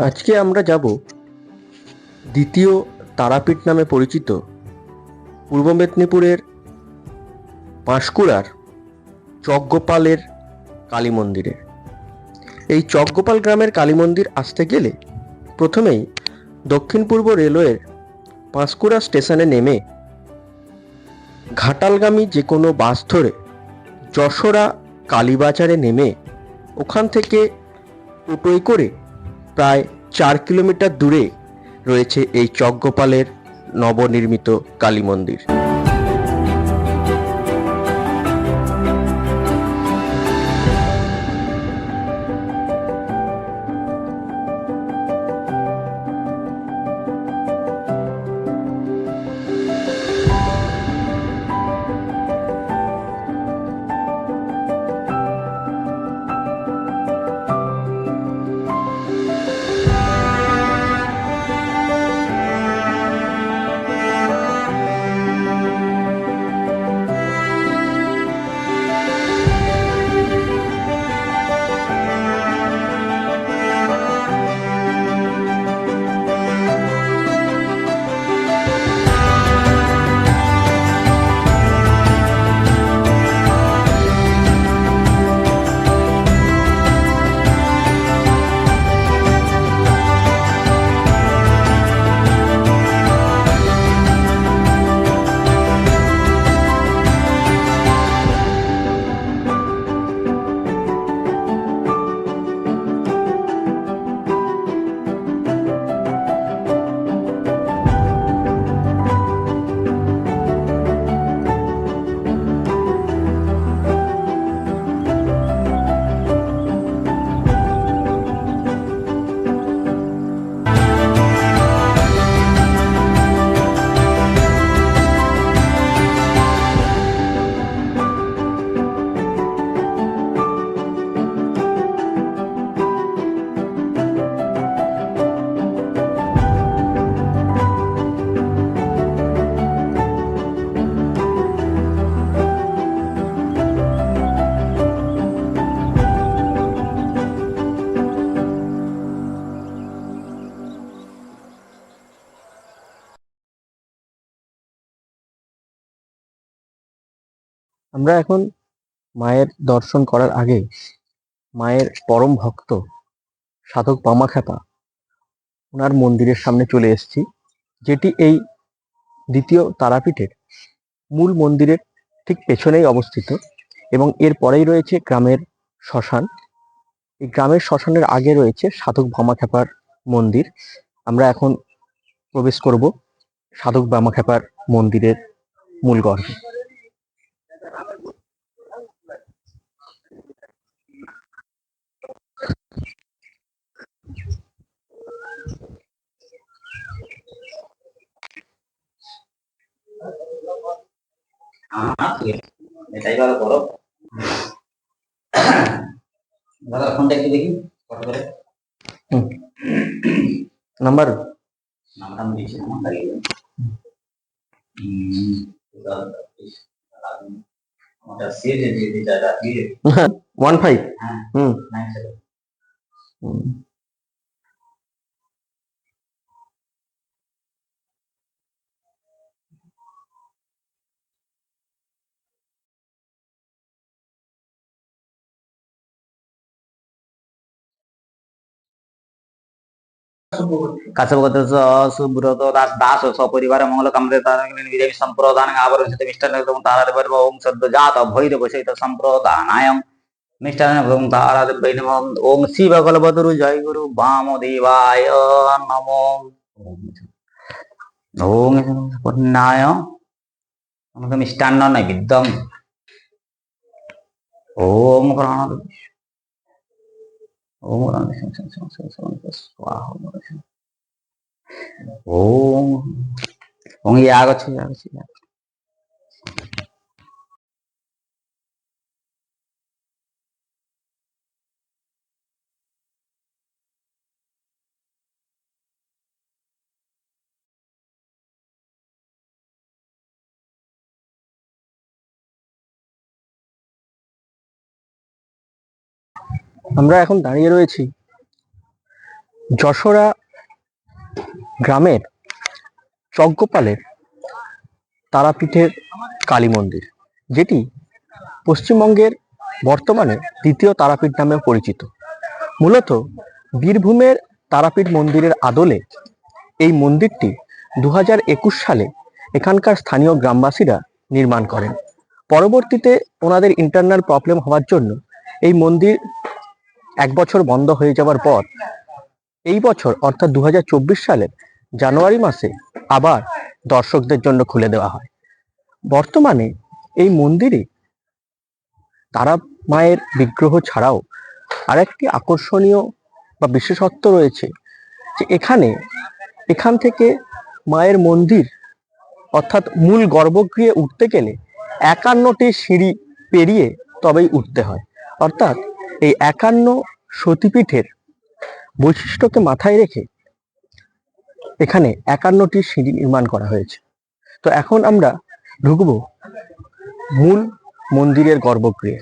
আজকে আমরা যাব দ্বিতীয় তারাপীঠ নামে পরিচিত পূর্ব মেদিনীপুরের পাঁশকুড়ার চকগোপালের কালী মন্দিরে। এই চকগোপাল গ্রামের কালী মন্দির আসতে গেলে প্রথমেই দক্ষিণ পূর্ব রেলওয়ের পাঁশকুড়া স্টেশনে নেমে ঘাটালগামী যে কোনো বাস ধরে যশোরা কালীবাজারে নেমে ওখান থেকে টোটোয় করে প্রায় চার কিলোমিটার দূরে রয়েছে এই চজ্ঞপালের নবনির্মিত কালী মন্দির। আমরা এখন মায়ের দর্শন করার আগে মায়ের পরম ভক্ত সাধক পামাখ্যাপা ওনার মন্দিরের সামনে চলে এসেছি, যেটি এই দ্বিতীয় তারাপীঠের মূল মন্দিরের ঠিক পেছনেই অবস্থিত এবং এর পরেই রয়েছে গ্রামের শ্মশান। এই গ্রামের শ্মশানের আগে রয়েছে সাধক ভামাখ্যাপার মন্দির। আমরা এখন প্রবেশ করব সাধক বামাখ্যাপার মন্দিরের মূল গর্ভে। এটাই ভালো করো দাদা ফোনটা একটু দেখি নাম্বার নাম্বার আমি দিয়েছি নাম্বার লাগিয়ে আমাদের সিএ যে যে জায়গা দিয়ে 15 కశ్యపగోత్ర సుబ్రతో దాస్ దాస్ సపరివార మంగళ కమలే విజయ సంప్రదానం ఆవర్జిత మిష్టాన్న తారాధిపర్వ ఓం సద్జాత భైరవ సైత సంప్రదానాయం మిష్టాన్న తారాధిపై ఓం శివ కలబదురు జయ గురు వామదేవాయ నమో ఓం పుణ్యాయ നമുക്ക് മിഷ്ടാന്നോ നൈവിദ്യം ഓം പ്രാണ 哦，我 राम शंकर शंकर शंकर शंकर 呀 আমরা এখন দাঁড়িয়ে রয়েছি যশোরা গ্রামের যজ্ঞপালের তারাপীঠের কালী মন্দির, যেটি পশ্চিমবঙ্গের বর্তমানে দ্বিতীয় তারাপীঠ নামে পরিচিত। মূলত বীরভূমের তারাপীঠ মন্দিরের আদলে এই মন্দিরটি দু সালে এখানকার স্থানীয় গ্রামবাসীরা নির্মাণ করেন। পরবর্তীতে ওনাদের ইন্টারনাল প্রবলেম হওয়ার জন্য এই মন্দির এক বছর বন্ধ হয়ে যাওয়ার পর, এই বছর, অর্থাৎ দু হাজার চব্বিশ সালের জানুয়ারি মাসে আবার দর্শকদের জন্য খুলে দেওয়া হয়। বর্তমানে এই মন্দিরে তারা মায়ের বিগ্রহ ছাড়াও আরেকটি আকর্ষণীয় বা বিশেষত্ব রয়েছে যে এখানে, এখান থেকে মায়ের মন্দির, অর্থাৎ মূল গর্ভগৃহে উঠতে গেলে একান্নটি সিঁড়ি পেরিয়ে তবেই উঠতে হয়। অর্থাৎ এই একান্ন সতীপীঠের বৈশিষ্ট্যকে মাথায় রেখে এখানে একান্নটি সিঁড়ি নির্মাণ করা হয়েছে। তো এখন আমরা ঢুকবো মূল মন্দিরের গর্ভগৃহে।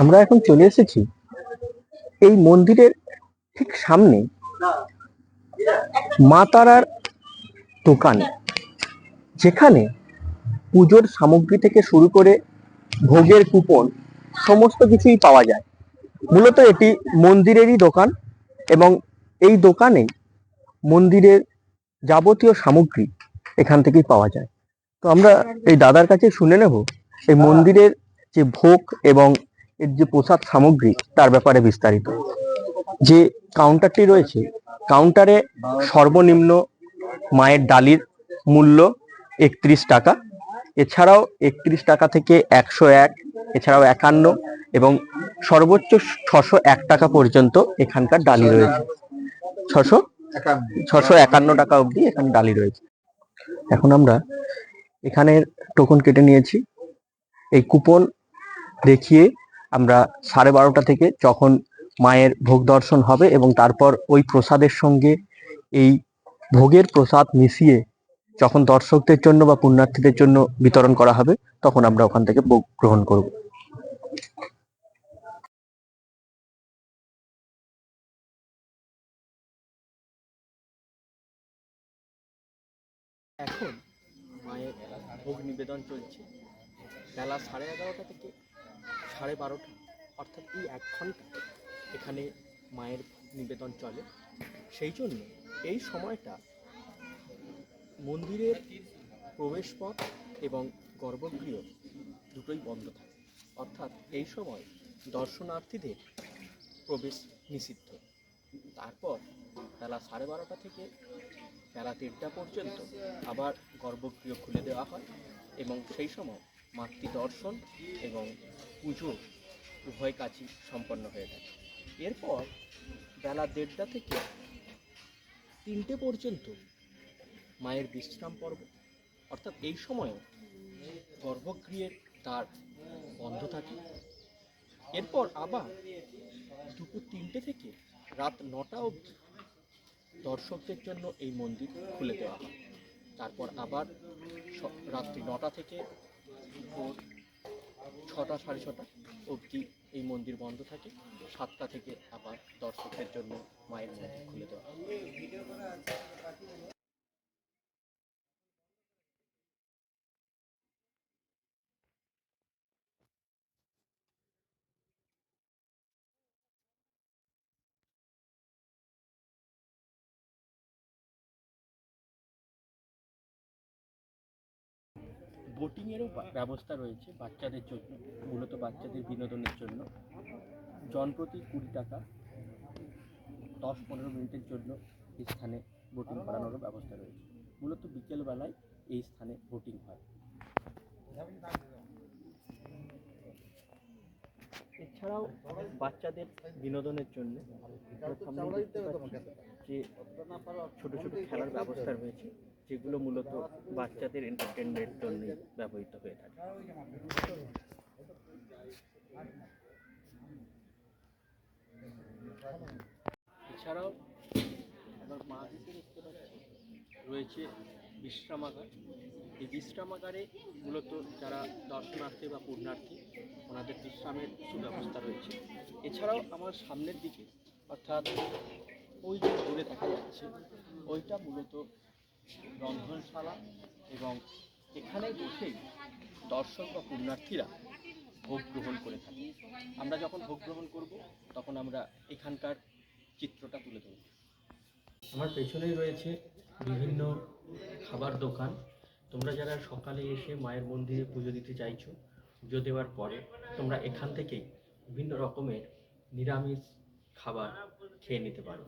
আমরা এখন চলে এসেছি এই মন্দিরের ঠিক সামনে মা তারার দোকানে, যেখানে পুজোর সামগ্রী থেকে শুরু করে ভোগের কুপন সমস্ত কিছুই পাওয়া যায়। মূলত এটি মন্দিরেরই দোকান এবং এই দোকানে মন্দিরের যাবতীয় সামগ্রী এখান থেকেই পাওয়া যায়। তো আমরা এই দাদার কাছে শুনে নেব, এই মন্দিরের যে ভোগ এবং এর যে প্রসাদ সামগ্রী, তার ব্যাপারে বিস্তারিত। যে কাউন্টারটি রয়েছে কাউন্টারে সর্বনিম্ন মায়ের ডালির মূল্য একত্রিশ টাকা। এছাড়াও একত্রিশ টাকা থেকে একশো এক, এছাড়াও একান্ন এবং সর্বোচ্চ ছশো এক টাকা পর্যন্ত এখানকার ডালি রয়েছে। ছশো ছশো একান্ন টাকা অবধি এখানে ডালি রয়েছে। এখন আমরা এখানের টোকন কেটে নিয়েছি। এই কুপন দেখিয়ে আমরা সাড়ে বারোটা থেকে যখন মায়ের ভোগ দর্শন হবে এবং তারপর ওই প্রসাদের সঙ্গে এই ভোগের প্রসাদ মিশিয়ে যখন দর্শকদের জন্য বা পুণ্যার্থীদের জন্য বিতরণ করা হবে, তখন আমরা ওখান থেকে ভোগ গ্রহণ করব। এখন মায়ের ভোগ নিবেদন চলছে। বেলা সাড়ে এগারোটা থেকে সাড়ে বারোটা, অর্থাৎ এই এক ঘণ্টা এখানে মায়ের নিবেদন চলে। সেই জন্য এই সময়টা মন্দিরের প্রবেশপথ এবং গর্ভগৃহ দুটোই বন্ধ থাকে। অর্থাৎ এই সময় দর্শনার্থীদের প্রবেশ নিষিদ্ধ। তারপর বেলা সাড়ে বারোটা থেকে বেলা দেড়টা পর্যন্ত আবার গর্ভগৃহ খুলে দেওয়া হয় এবং সেই সময় মাতৃ দর্শন এবং পুজো উভয় কাজই সম্পন্ন হয়ে থাকে। এরপর বেলা দেড়টা থেকে তিনটে পর্যন্ত মায়ের বিশ্রাম পর্ব। অর্থাৎ এই সময়ে গর্ভগৃহের দ্বার বন্ধ থাকে। এরপর আবার দুপুর তিনটে থেকে রাত নটা অবধি দর্শকদের জন্য এই মন্দির খুলে দেওয়া হয়। তারপর আবার রাত্রি নটা থেকে ভোর ছটা, সাড়ে ছটা অবধি এই মন্দির বন্ধ থাকে। সাতটা থেকে আবার দর্শকদের জন্য মায়ের মন্দির খুলে দেওয়া বোটিংয়েরও ব্যবস্থা রয়েছে বাচ্চাদের জন্য, মূলত বাচ্চাদের বিনোদনের জন্য। জনপ্রতি কুড়ি টাকা, দশ পনেরো মিনিটের জন্য এই স্থানে বোটিং করানোরও ব্যবস্থা রয়েছে। মূলত বিকেলবেলায় এই স্থানে বোটিং হয়। এছাড়াও বাচ্চাদের বিনোদনের জন্য যে ছোট ছোট খেলার ব্যবস্থা রয়েছে যেগুলো মূলত বাচ্চাদের এন্টারটেনমেন্টের জন্য ব্যবহৃত হয়ে থাকে। এছাড়াও আমার মা দেখতে পাচ্ছি রয়েছে বিশ্রামাগার। এই বিশ্রামাগারে মূলত যারা দর্শনার্থী বা পূর্ণার্থী ওনাদের বিশ্রামের সুব্যবস্থা রয়েছে। এছাড়াও আমার সামনের দিকে অর্থাৎ ওই যে দূরে দেখা যাচ্ছে, ওইটা মূলত রন্ধনশালা এবং এখানে বসেই দর্শক বা পুণ্যার্থীরা ভোগ গ্রহণ করে থাকে। আমরা যখন ভোগ গ্রহণ করব, তখন আমরা এখানকার চিত্রটা তুলে ধরব। আমার পেছনেই রয়েছে বিভিন্ন খাবার দোকান। তোমরা যারা সকালে এসে মায়ের মন্দিরে পুজো দিতে চাইছো, পুজো দেওয়ার পরে তোমরা এখান থেকেই বিভিন্ন রকমের নিরামিষ খাবার খেয়ে নিতে পারো।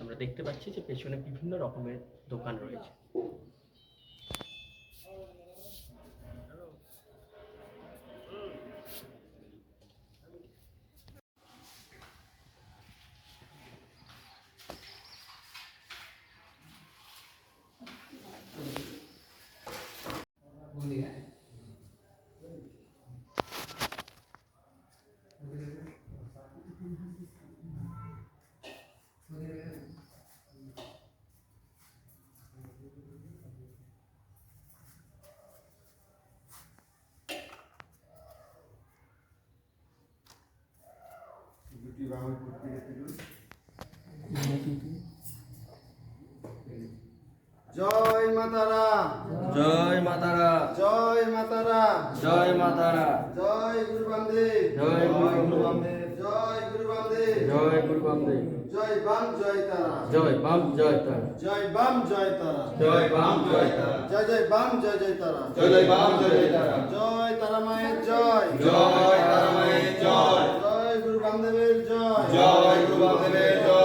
আমরা দেখতে পাচ্ছি যে পেছনে বিভিন্ন রকমের দোকান রয়েছে। জয় মাতারা জয় মাতারা জয় মাতারা জয় মাতারা জয় গুরু বামদেব জয় গুরু বামদেব জয় গুরু বামদেব জয় গুরু বামদেব জয় বাম জয় তারা জয় বাম জয় তারা জয় বাম জয় তারা জয় বাম জয় তারা জয় জয় বাম জয় জয় তারা জয় জয় বাম জয় জয় তারা জয় তারা মায়ের জয় জয় তারা মায়ের জয় বাবাদেবের জয় জয় গুরু বাবাদেবের জয়।